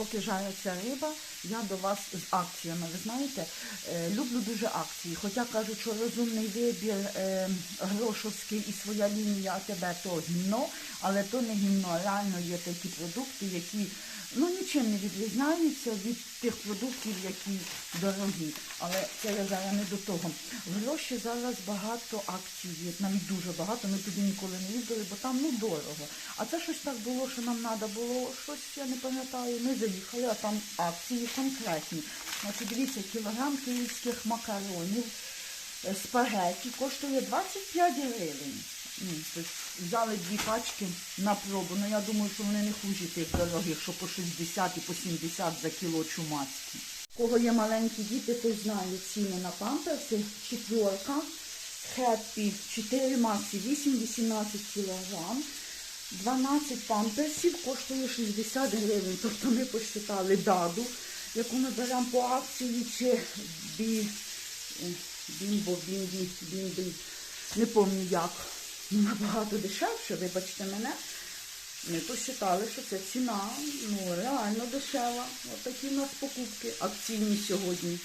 поки жариться риба, я до вас з акціями. Ви знаєте, е, люблю дуже акції. Хоча кажуть, що розумний вибір е, грошовський і своя лінія АТБ то гімно, але то не гімно. Реально є такі продукти, які ну нічим не відрізняються від тих продуктів, які дорогі. Але це я зараз не до того. В гроші зараз багато акцій є, навіть дуже багато. Ми туди ніколи не їздили, бо там ну дорого. А це щось так було, що нам треба було щось, я не пам'ятаю. Ми заїхали, а там акції конкретні. Значить, дивіться, кілограм київських макаронів, е, спагетті коштує 25 гривень. Взяли дві пачки на пробу. Ну я думаю, що вони не хужі тих дорогих, що по 60 і по 70 за кіло чумацькі. У кого є маленькі діти, то знають ціни на памперси. Четверка, хеппі, 4 масі, 8-18 кілограм. 12 памперсів коштує 60 гривень. Тобто ми посчитали даду, яку ми беремо по акції, чи бі, е, бімбо, бімбі, бімбі, не пам'ятаю як. Ну, Набагато дешевше, вибачте мене. Ми посчитали, що це ціна ну, реально дешева. От такі в нас покупки акційні сьогодні.